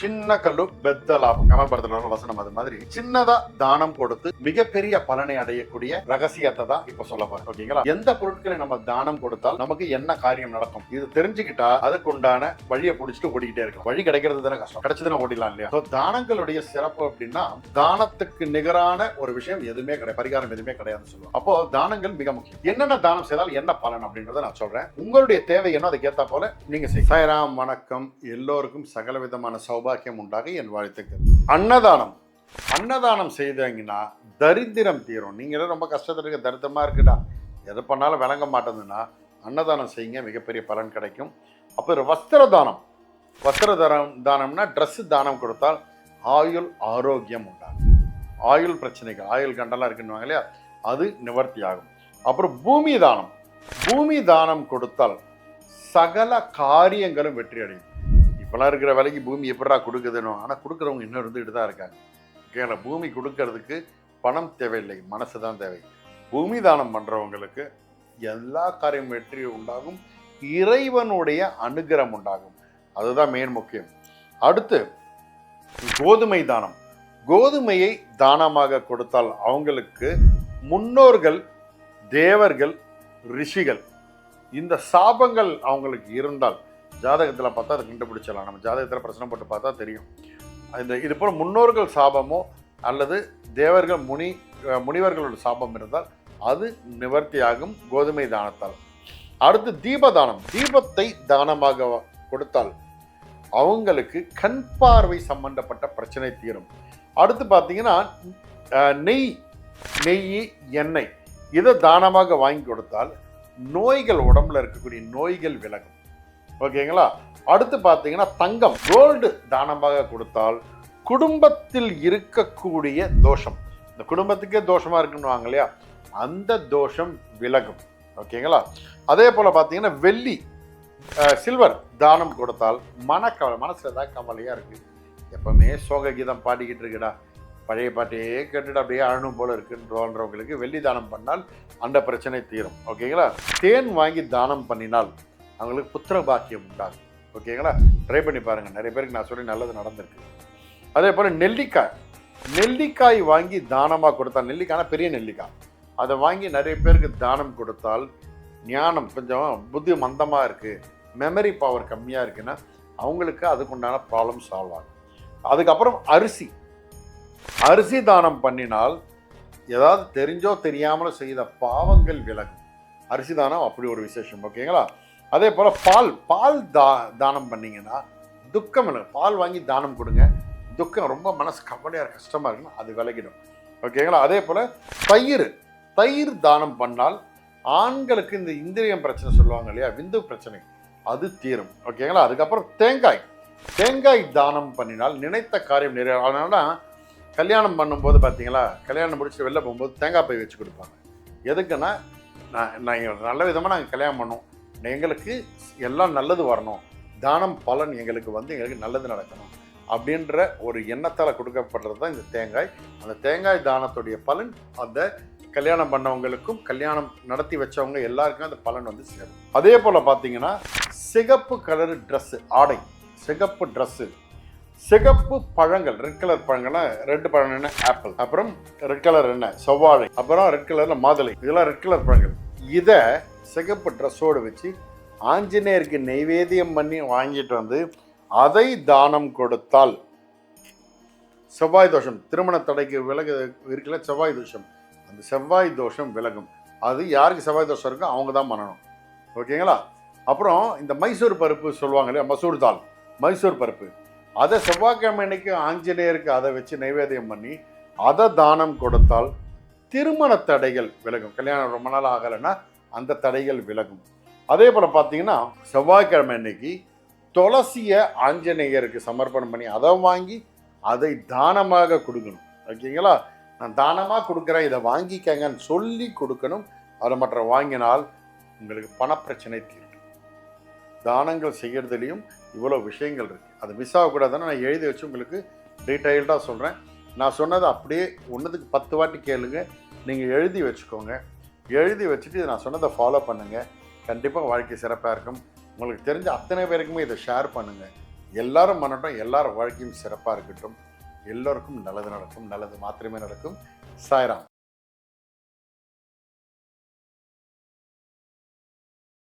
சின்ன கல்லு பெத்த லாபம். கமல்பரத்தில் வசனம் அது மாதிரி. சின்னதா தானம் கொடுத்து மிகப்பெரிய பலனை அடையக்கூடிய ரகசியத்தை தான் இப்ப சொல்ல போறேன். ஓகேங்களா? எந்த பொருட்களை நம்ம தானம் கொடுத்தால் நமக்கு என்ன காரியம் நடக்கும்? இது தெரிஞ்சுக்கிட்டா அதுக்குண்டான வழியை பிடிச்சிட்டு ஓடிக்கிட்டே இருக்கலாம். வழி கிடைக்கிறது தானே கஷ்டம். கிடைச்சதுன்னா ஓடிலாம் இல்லையா? தானங்களுடைய சிறப்பு அப்படின்னா தானத்துக்கு நிகரான ஒரு விஷயம் எதுவுமே கிடையாது. பரிகாரம் எதுவுமே கிடையாதுன்னு சொல்லுவோம். அப்போ தானங்கள் மிக முக்கியம். என்னென்ன தானம் செய்தால் என்ன பலன் அப்படின்றத நான் சொல்றேன். உங்களுடைய தேவை என்ன? அதுக்கு ஏத்தா போல நீங்க செய்ய சாய்ராம் வணக்கம். எல்லோருக்கும் சகல விதமான சௌபாக்கியம் உண்டாக என் வாழ்த்துக்கள். அன்னதானம். அன்னதானம் செய்தாங்கன்னா தரித்திரம் தீரும். நீங்களே ரொம்ப கஷ்டத்தில் இருக்க தரித்திரமாக இருக்குடா. எது பண்ணாலும் விளங்க மாட்டேங்குதுன்னா அன்னதானம் செய்யுங்க மிகப்பெரிய பலன் கிடைக்கும். அப்புறம் வஸ்திர தானம். வஸ்திர தானம் தானம்னா ட்ரெஸ்ஸு தானம் கொடுத்தால் ஆயுள் ஆரோக்கியம் உண்டாகும். ஆயுள் பிரச்சனைகள் ஆயுள் கண்டெல்லாம் இருக்குன்னு இல்லையா? அது நிவர்த்தி ஆகும் அப்புறம் பூமி தானம். பூமி தானம் கொடுத்தால் சகல காரியங்களும் வெற்றி அடையும் இப்போலாம் இருக்கிற விலைக்கு பூமி எப்படா கொடுக்குதுன்னு ஆனால் கொடுக்குறவங்க இன்னும் இருந்துகிட்டு தான் இருக்காங்க. ஓகேங்களா பூமி கொடுக்கறதுக்கு பணம் தேவையில்லை மனசு தான் தேவை. பூமி தானம் பண்ணுறவங்களுக்கு எல்லா காரியம் வெற்றி உண்டாகும் இறைவனுடைய அனுகிரம் உண்டாகும். அதுதான் மெயின் முக்கியம். அடுத்து கோதுமை தானம். கோதுமையை தானமாக கொடுத்தால் அவங்களுக்கு முன்னோர்கள் தேவர்கள் ரிஷிகள் இந்த சாபங்கள் அவங்களுக்கு இருந்தால் ஜாதகத்தில் பார்த்தா அதை கண்டுபிடிச்சிடலாம். நம்ம ஜாதகத்தில் பிரச்சனை போட்டு பார்த்தா தெரியும். இந்த இது போல் முன்னோர்கள் சாபமோ அல்லது தேவர்கள் முனி முனிவர்களோட சாபம் இருந்தால் அது நிவர்த்தியாகும் கோதுமை தானத்தால். அடுத்து தீபதானம். தீபத்தை தானமாக கொடுத்தால் அவங்களுக்கு கண் பார்வை சம்பந்தப்பட்ட பிரச்சனை தீரும். அடுத்து பார்த்தீங்கன்னா நெய் நெய் எண்ணெய். இதை தானமாக வாங்கி கொடுத்தால் நோய்கள் உடம்புல இருக்கக்கூடிய நோய்கள் விலகும். ஓகேங்களா? அடுத்து பார்த்தீங்கன்னா தங்கம் கோல்டு தானமாக கொடுத்தால் குடும்பத்தில் இருக்கக்கூடிய தோஷம். இந்த குடும்பத்துக்கே தோஷமாக இருக்குன்னு வாங்க இல்லையா? அந்த தோஷம் விலகும். ஓகேங்களா? அதே போல் பார்த்தீங்கன்னா வெள்ளி சில்வர் தானம் கொடுத்தால் மனக்கவலை மனசில் ஏதாவது கவலையாக இருக்குது எப்பவுமே சோக கீதம் பாடிக்கிட்டு இருக்குடா. பழைய பாட்டையே கேட்டுட்டு அப்படியே அழணும் போல் இருக்குன்றவங்களுக்கு வெள்ளி தானம் பண்ணால் அந்த பிரச்சனை தீரும். ஓகேங்களா? தேன் வாங்கி தானம் பண்ணினால் அவங்களுக்கு புத்திர பாக்கியம் உண்டாகும். ஓகேங்களா? ட்ரை பண்ணி பாருங்கள் நிறைய பேருக்கு நான் சொல்லி நல்லது நடந்திருக்கு. அதே போல் நெல்லிக்காய். நெல்லிக்காய் வாங்கி தானமாக கொடுத்தால் நெல்லிக்காய்னா பெரிய நெல்லிக்காய். அதை வாங்கி நிறைய பேருக்கு தானம் கொடுத்தால் ஞானம் கொஞ்சம் புத்தி மந்தமாக இருக்குது மெமரி பவர் கம்மியாக இருக்குன்னா அவங்களுக்கு அதுக்குண்டான ப்ராப்ளம் சால்வ் ஆகும். அதுக்கப்புறம் அரிசி. அரிசி தானம் பண்ணினால் ஏதாவது தெரிஞ்சோ தெரியாமலோ செய்த பாவங்கள் விலகும். அரிசி தானம் அப்படி ஒரு விசேஷம். ஓகேங்களா? அதே போல் பால் பால் தா தானம் பண்ணிங்கன்னா துக்கம் இல்லை பால் வாங்கி தானம் கொடுங்க. துக்கம் ரொம்ப மனசு கவலையாக கஷ்டமாக இருக்குன்னா அது விலகிடும். ஓகேங்களா அதே போல் தயிர் தயிர் தானம் பண்ணால் ஆண்களுக்கு இந்த இந்திரியம் பிரச்சனை சொல்லுவாங்க இல்லையா? விந்து பிரச்சனை. அது தீரும். ஓகேங்களா அதுக்கப்புறம் தேங்காய். தேங்காய் தானம் பண்ணினால் நினைத்த காரியம் நிறைய அதனால கல்யாணம் பண்ணும்போது பார்த்தீங்களா கல்யாணம் முடிச்சுட்டு வெளில போகும்போது தேங்காய் பை வச்சு கொடுப்பாங்க. எதுக்குன்னா நான் நாங்கள் நல்ல விதமாக நாங்கள் கல்யாணம் பண்ணோம் எங்களுக்கு எல்லாம் நல்லது வரணும். தானம் பலன் எங்களுக்கு வந்து எங்களுக்கு நல்லது நடக்கணும். அப்படின்ற ஒரு எண்ணத்தால் கொடுக்கப்படுறது தான் இந்த தேங்காய். அந்த தேங்காய் தானத்துடைய பலன் அந்த கல்யாணம் பண்ணவங்களுக்கும் கல்யாணம் நடத்தி வச்சவங்க எல்லாருக்கும் அந்த பலன் வந்து சேரும். அதே போல் பார்த்தீங்கன்னா சிகப்பு கலர் ட்ரெஸ்ஸு ஆடை. சிகப்பு ட்ரெஸ்ஸு சிகப்பு பழங்கள் ரெட் கலர் பழங்கள்னா ரெட் பழம் என்ன? ஆப்பிள் அப்புறம் ரெட் கலர் என்ன? செவ்வாழை. அப்புறம் ரெட் கலரில் மாதுளை. இதெல்லாம் ரெட் கலர் பழங்கள். இதை சிகப்பு ட்ரெஸ்ஸோடு வச்சு ஆஞ்சநேயருக்கு நெய்வேத்தியம் பண்ணி வாங்கிட்டு வந்து அதை தானம் கொடுத்தால். செவ்வாய் தோஷம் திருமண தடைக்கு விலகு இருக்கல செவ்வாய் தோஷம். அந்த செவ்வாய் தோஷம் விலகும். அது யாருக்கு செவ்வாய் தோஷம் இருக்கோ அவங்க தான் பண்ணணும். ஓகேங்களா? அப்புறம் இந்த மைசூர் பருப்பு சொல்லுவாங்க இல்லையா மசூர் தால். மைசூர் பருப்பு. அதை செவ்வாய்க்கிழமை அன்னைக்கு ஆஞ்சநேயருக்கு அதை வச்சு நைவேத்தியம் பண்ணி அதை தானம் கொடுத்தால் திருமண தடைகள் விலகும். கல்யாணம் ரொம்ப நாள் ஆகலைன்னா அந்த தடைகள் விலகும். அதே போல் பார்த்தீங்கன்னா செவ்வாய்க்கிழமை அன்னைக்கு துளசியை ஆஞ்சநேயருக்கு சமர்ப்பணம் பண்ணி அதை வாங்கி அதை தானமாக கொடுக்கணும். ஓகேங்களா? நான் தானமாக கொடுக்குறேன் இதை வாங்கிக்கங்கன்னு சொல்லி கொடுக்கணும். அதை மற்ற வாங்கினால் உங்களுக்கு பணப்பிரச்சனை தீரும். தானங்கள் செய்கிறதுலையும் இவ்வளோ விஷயங்கள் இருக்குது அது மிஸ் ஆகக்கூடாதுன்னு நான் எழுதி வச்சு உங்களுக்கு டீட்டெயில்டாக சொல்கிறேன் நான் சொன்னது அப்படியே ஒன்றுத்துக்கு பத்து வாட்டி கேளுங்க. நீங்கள் எழுதி வச்சுக்கோங்க. எழுதி வச்சுட்டு இதை நான் சொன்னதை ஃபாலோ பண்ணுங்கள் கண்டிப்பாக வாழ்க்கை சிறப்பாக இருக்கும். உங்களுக்கு தெரிஞ்ச அத்தனை பேருக்குமே இதை ஷேர் பண்ணுங்கள் எல்லாரும் பண்ணட்டும் எல்லாரும் வாழ்க்கையும் சிறப்பாக இருக்கட்டும். எல்லோருக்கும் நல்லது நடக்கும் நல்லது மாத்திரமே நடக்கும். சாய்ராம்.